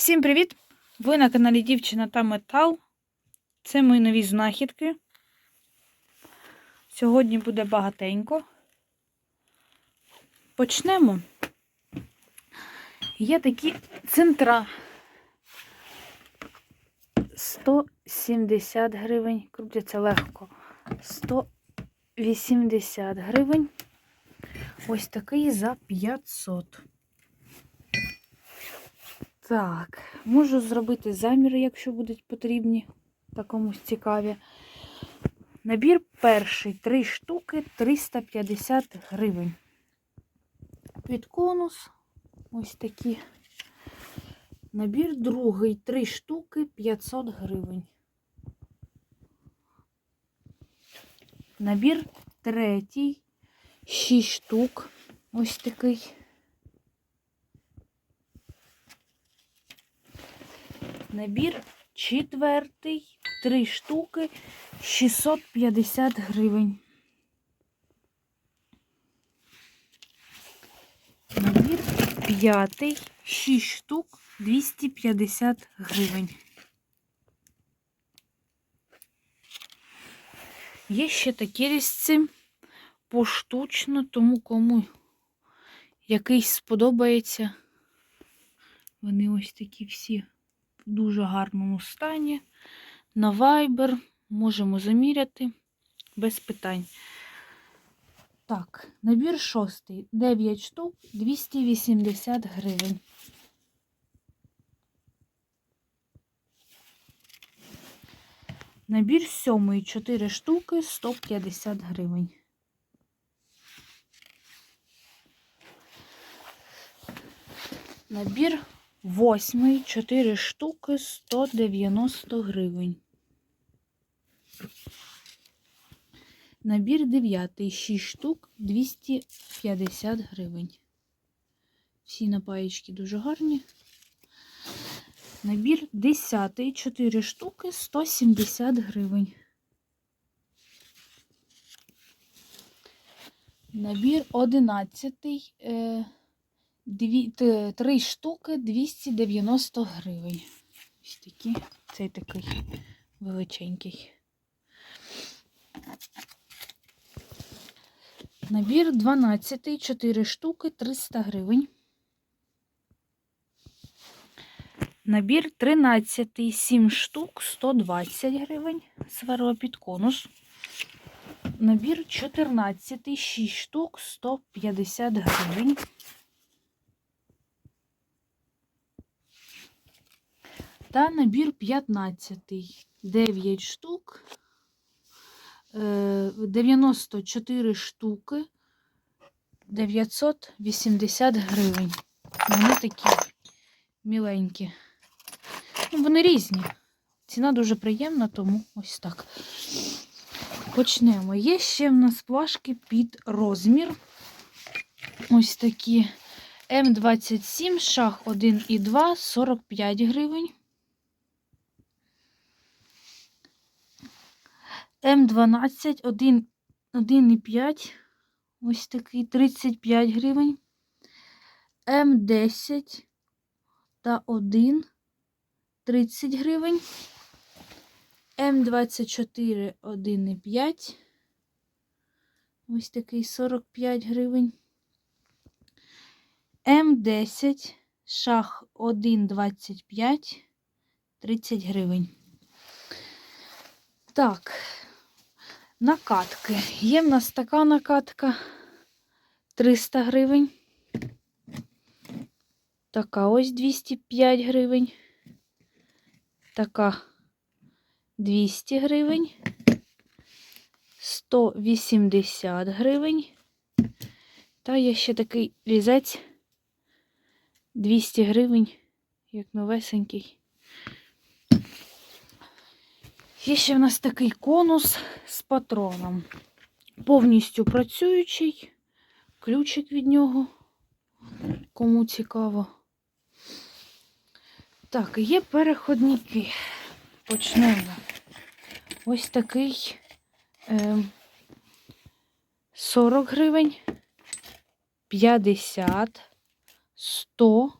Всім привіт! Ви на каналі Дівчина та Метал. Це мої нові знахідки. Сьогодні буде багатенько. Почнемо. Є такі центра. 170 гривень. Крутяться легко. 180 гривень. Ось такий за 500. Так, можу зробити заміри, якщо будуть потрібні, та комусь цікаві. Набір перший, 3 штуки, 350 гривень. Під конус ось такі. Набір другий, 3 штуки, 500 гривень. Набір третій, 6 штук. Ось такий. Набір четвертий, три штуки, 650 гривень. Набір п'ятий, 6 штук, 250 гривень. Є ще такі різці поштучно, тому кому якийсь сподобається. Вони ось такі всі дуже гарному стані. На Viber можемо заміряти без питань. Так, набір шостий. 9 штук, 280 гривень. Набір сьомий, 4 штуки, 150 гривень. Набір Восьмий, 4 штуки, 190 гривень. Набір дев'ятий, 6 штук, 250 гривень. Всі напаєчки дуже гарні. Набір 10, 4 штуки, 170 гривень. Набір 11, е, Дві, три штуки 290 гривень. Ось такі. Цей такий величенький. Набір 12, 4 штуки 300 гривень. Набір 13, 7 штук 120 гривень. Сверла під конус. Набір 14, 6 штук 150 гривень. Та набір 15. 9 штук. е, 94 штуки. 980 гривень. Вони такі міленькі. Ну, вони різні. Ціна дуже приємна, тому ось так. Почнемо. Є ще в нас плашки під розмір. Ось такі. М27, шах 1 і 2, 45 гривень. М12, 1, 1,5, ось такий 35 гривень. М10 та 1, 30 гривень. М24, 1,5, ось такий 45 гривень. М10, шах 1,25, 30 гривень. Так, накатки. Є в нас така накатка 300 гривень. Така ось 205 гривень. Така 200 гривень. 180 гривень. Та є ще такий різець 200 гривень, як новесенький. Є ще в нас такий конус з патроном. Повністю працюючий, ключик від нього, кому цікаво. Так, є переходники. Почнемо. Ось такий е, 40 гривень, 50, 100,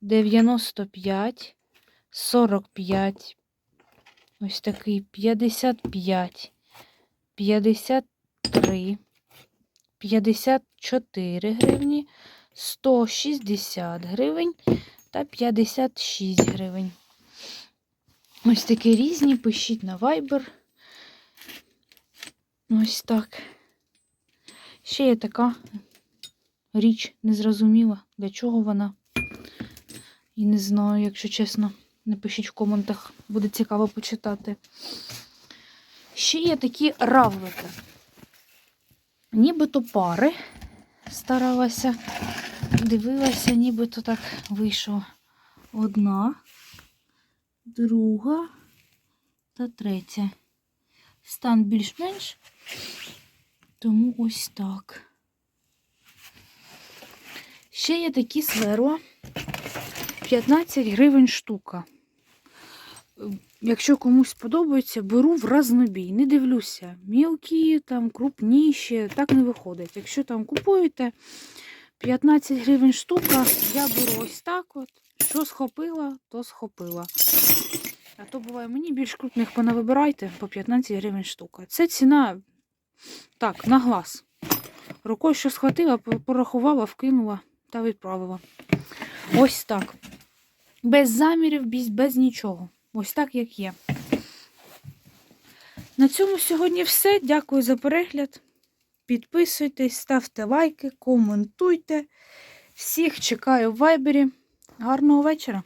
95, 45, ось такий 55, 53, 54 гривні, 160 гривень та 56 гривень. Ось такі різні, пишіть на Viber. Ось так. Ще є така річ незрозуміла, для чого вона. І не знаю, якщо чесно, напишіть в коментах, буде цікаво почитати. Ще є такі равлики. Нібито пари старалася, дивилася, нібито так вийшла одна, друга та третя. Стан більш-менш, тому ось так. Ще є такі сверла. 15 гривень штука. Якщо комусь подобається, беру в разнобій. Не дивлюся. Мілкі, там, крупніші, так не виходить. Якщо там купуєте 15 гривень штука, я беру ось так от. Що схопила, то схопила. А то буває, мені більш крупних понавибирайте по 15 гривень штука. Це ціна так, на глаз. Рукою, що схватила, порахувала, вкинула та відправила. Ось так. Без замірів, без, без нічого. Ось так, як є. На цьому сьогодні все. Дякую за перегляд. Підписуйтесь, ставте лайки, коментуйте. Всіх чекаю в вайбері. Гарного вечора!